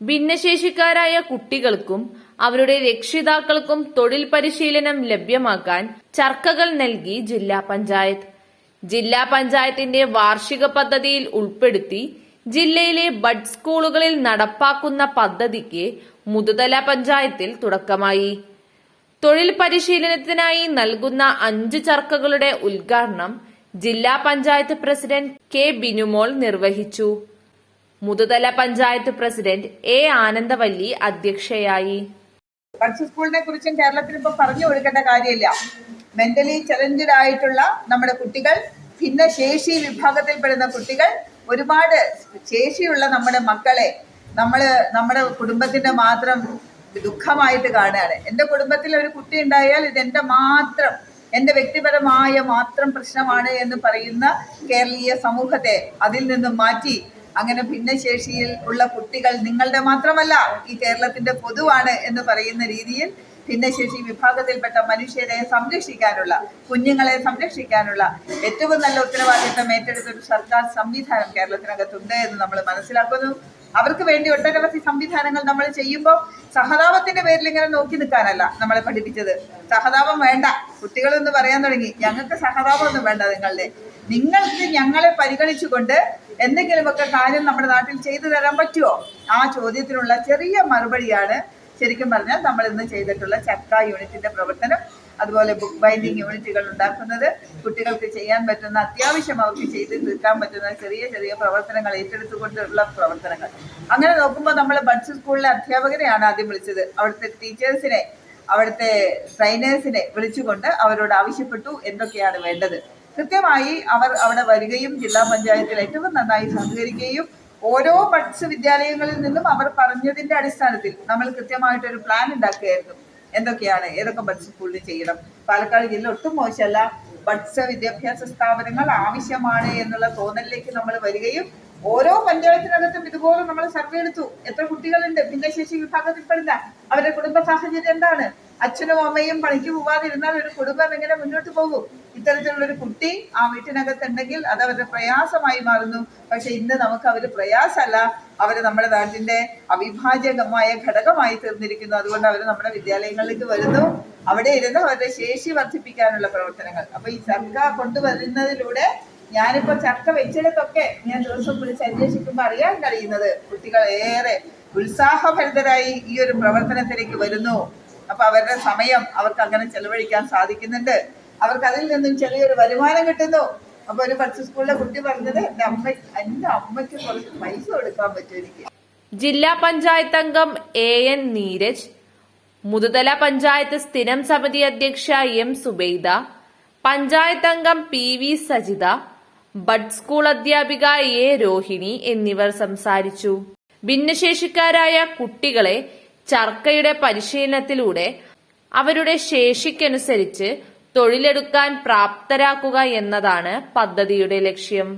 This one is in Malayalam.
ഭിന്നശേഷിക്കാരായ കുട്ടികൾക്കും അവരുടെ രക്ഷിതാക്കൾക്കും തൊഴിൽ പരിശീലനം ലഭ്യമാക്കാൻ ചർക്കകൾ നൽകി ജില്ലാ പഞ്ചായത്ത്. ജില്ലാ പഞ്ചായത്തിന്റെ വാർഷിക പദ്ധതിയിൽ ഉൾപ്പെടുത്തി ജില്ലയിലെ ബഡ് സ്കൂളുകളിൽ നടപ്പാക്കുന്ന പദ്ധതിക്ക് മുതുതല പഞ്ചായത്തിൽ തുടക്കമായി. തൊഴിൽ പരിശീലനത്തിനായി നൽകുന്ന അഞ്ച് ചർക്കകളുടെ ഉദ്ഘാടനം ജില്ലാ പഞ്ചായത്ത് പ്രസിഡന്റ് കെ ബിനുമോൾ നിർവഹിച്ചു. മുതുതല പഞ്ചായത്ത് പ്രസിഡന്റ് എ ആനന്ദവല്ലി അധ്യക്ഷയായി. ബഡ്സ് സ്കൂളിനെ കുറിച്ചും കേരളത്തിൽ ഇപ്പൊ പറഞ്ഞു കൊടുക്കേണ്ട കാര്യമില്ല. മെന്റലി ചലഞ്ചഡ് ആയിട്ടുള്ള നമ്മുടെ കുട്ടികൾ ഭിന്നശേഷി വിഭാഗത്തിൽപ്പെടുന്ന കുട്ടികൾ ഒരുപാട് ശേഷിയുള്ള നമ്മുടെ മക്കളെ നമ്മൾ നമ്മുടെ കുടുംബത്തിന്റെ മാത്രം ദുഃഖമായിട്ട് കാണുകയാണ്. എന്റെ കുടുംബത്തിൽ ഒരു കുട്ടി ഉണ്ടായാൽ ഇത് എന്റെ മാത്രം എന്റെ വ്യക്തിപരമായ മാത്രം പ്രശ്നമാണ് എന്ന് പറയുന്ന കേരളീയ സമൂഹത്തെ അതിൽ നിന്നും മാറ്റി അങ്ങനെ ഭിന്നശേഷിയിൽ ഉള്ള കുട്ടികൾ നിങ്ങളുടെ മാത്രമല്ല ഈ കേരളത്തിന്റെ പൊതുവാണ് എന്ന് പറയുന്ന രീതിയിൽ ഭിന്നശേഷി വിഭാഗത്തിൽപ്പെട്ട മനുഷ്യരെ സംരക്ഷിക്കാനുള്ള കുഞ്ഞുങ്ങളെ സംരക്ഷിക്കാനുള്ള ഏറ്റവും നല്ല ഉത്തരവാദിത്തം ഏറ്റെടുത്ത ഒരു സർക്കാർ സംവിധാനം കേരളത്തിനകത്തുണ്ട് എന്ന് നമ്മൾ മനസ്സിലാക്കുന്നു. അവർക്ക് വേണ്ടി ഒട്ടനവധി സംവിധാനങ്ങൾ നമ്മൾ ചെയ്യുമ്പോൾ സഹതാപത്തിന്റെ പേരിൽ ഇങ്ങനെ നോക്കി നിൽക്കാനല്ല നമ്മളെ പഠിപ്പിച്ചത്. സഹതാപം വേണ്ട. കുട്ടികളൊന്ന് പറയാൻ തുടങ്ങി. ഞങ്ങൾക്ക് സഹതാപം ഒന്നും വേണ്ട നിങ്ങളുടെ. നിങ്ങൾക്ക് ഞങ്ങളെ പരിഗണിച്ചുകൊണ്ട് എന്തെങ്കിലുമൊക്കെ കാര്യം നമ്മുടെ നാട്ടിൽ ചെയ്തു തരാൻ പറ്റുമോ ആ ചോദ്യത്തിനുള്ള ചെറിയ മറുപടിയാണ് ശരിക്കും പറഞ്ഞാൽ നമ്മൾ ഇന്ന് ചെയ്തിട്ടുള്ള ചക്ക യൂണിറ്റിന്റെ പ്രവർത്തനം അതുപോലെ ബുക്ക് ബൈൻഡിങ് യൂണിറ്റുകൾ ഉണ്ടാക്കുന്നത് കുട്ടികൾക്ക് ചെയ്യാൻ പറ്റുന്ന അത്യാവശ്യം അവർക്ക് ചെയ്ത് തീർക്കാൻ പറ്റുന്ന ചെറിയ ചെറിയ പ്രവർത്തനങ്ങൾ ഏറ്റെടുത്തുകൊണ്ടുള്ള പ്രവർത്തനങ്ങൾ. അങ്ങനെ നോക്കുമ്പോൾ നമ്മൾ ബഡ്സ് സ്കൂളിലെ അധ്യാപകരെയാണ് ആദ്യം വിളിച്ചത്. അവിടുത്തെ ടീച്ചേഴ്സിനെ അവിടുത്തെ ട്രെയിനേഴ്സിനെ വിളിച്ചുകൊണ്ട് അവരോട് ആവശ്യപ്പെട്ടു എന്തൊക്കെയാണ് വേണ്ടത്. കൃത്യമായി അവർ അവിടെ വരികയും ജില്ലാ പഞ്ചായത്തിൽ ഏറ്റവും നന്നായി സഹകരിക്കുകയും ഓരോ പഠിച്ച വിദ്യാലയങ്ങളിൽ നിന്നും അവർ പറഞ്ഞതിന്റെ അടിസ്ഥാനത്തിൽ നമ്മൾ കൃത്യമായിട്ടൊരു പ്ലാൻ ഉണ്ടാക്കുകയായിരുന്നു. എന്തൊക്കെയാണ്? ഏതൊക്കെ ബഡ്സ് സ്കൂളിൽ ചെയ്യണം? പാലക്കാട് ജില്ല ഒട്ടും മോശമല്ല. ബഡ്സ് വിദ്യാഭ്യാസ സ്ഥാപനങ്ങൾ ആവശ്യമാണ് എന്നുള്ള തോന്നലിലേക്ക് നമ്മൾ വരികയും ഓരോ പഞ്ചായത്തിനകത്തും ഇതുപോലെ നമ്മൾ സർവേ എടുത്തു. എത്ര കുട്ടികളുണ്ട്? ഭിന്നശേഷി വിഭാഗത്തിൽപ്പെടുന്ന അവരുടെ കുടുംബ സാഹചര്യം എന്താണ്? അച്ഛനും അമ്മയും പണിക്ക് പോവാതിരുന്നാൽ ഒരു കുടുംബം എങ്ങനെ മുന്നോട്ട് പോകും? ഇത്തരത്തിലുള്ള ഒരു കുട്ടി ആ വീട്ടിനകത്തുണ്ടെങ്കിൽ അത് അവരുടെ പ്രയാസമായി മാറുന്നു. പക്ഷെ ഇന്ന് നമുക്ക് അവർ പ്രയാസമല്ല. അവർ നമ്മുടെ നാട്ടിന്റെ അവിഭാജ്യമായ ഘടകമായി തീർന്നിരിക്കുന്നു. അതുകൊണ്ട് അവർ നമ്മുടെ വിദ്യാലയങ്ങളിലേക്ക് വരുന്നു. അവിടെ ഇരുന്ന് അവരുടെ ശേഷി വർദ്ധിപ്പിക്കാനുള്ള പ്രവർത്തനങ്ങൾ. അപ്പൊ ഈ സർക്കാർ കൊണ്ടുവരുന്നതിലൂടെ ഞാനിപ്പോ ചക്ക വെച്ചിടത്തൊക്കെ ഞാൻ ദിവസം വിളിച്ച് അന്വേഷിക്കുമ്പോൾ അറിയാൻ കഴിയുന്നത് കുട്ടികൾ ഏറെ ഉത്സാഹഭരിതരായി ഈ ഒരു പ്രവർത്തനത്തിലേക്ക് വരുന്നു. അപ്പൊ അവരുടെ സമയം അവർക്ക് അങ്ങനെ ചെലവഴിക്കാൻ സാധിക്കുന്നുണ്ട്. അവർക്ക് അതിൽ നിന്നും ചെറിയൊരു വരുമാനം കിട്ടുന്നു. അപ്പൊ ഒരു പഠിച്ച സ്കൂളിലെ കുട്ടി പറഞ്ഞത് എന്റെ അമ്മ എന്റെ അമ്മയ്ക്ക് കുറച്ച് പൈസ കൊടുക്കാൻ പറ്റും എനിക്ക്? ജില്ലാ പഞ്ചായത്ത് അംഗം എ എൻ നീരജ് മുതുതല പഞ്ചായത്ത് സ്ഥിരം സമിതി അധ്യക്ഷ എം സുബൈദ പഞ്ചായത്ത് അംഗം P V Sajitha bud school അധ്യാപിക എ രോഹിണി എന്നിവർ സംസാരിച്ചു. ഭിന്നശേഷിക്കാരായ കുട്ടികളെ ചർക്കയുടെ പരിശീലനത്തിലൂടെ അവരുടെ ശേഷിക്കനുസരിച്ച് തൊഴിലെടുക്കാൻ പ്രാപ്തരാക്കുക എന്നതാണ് പദ്ധതിയുടെ ലക്ഷ്യം.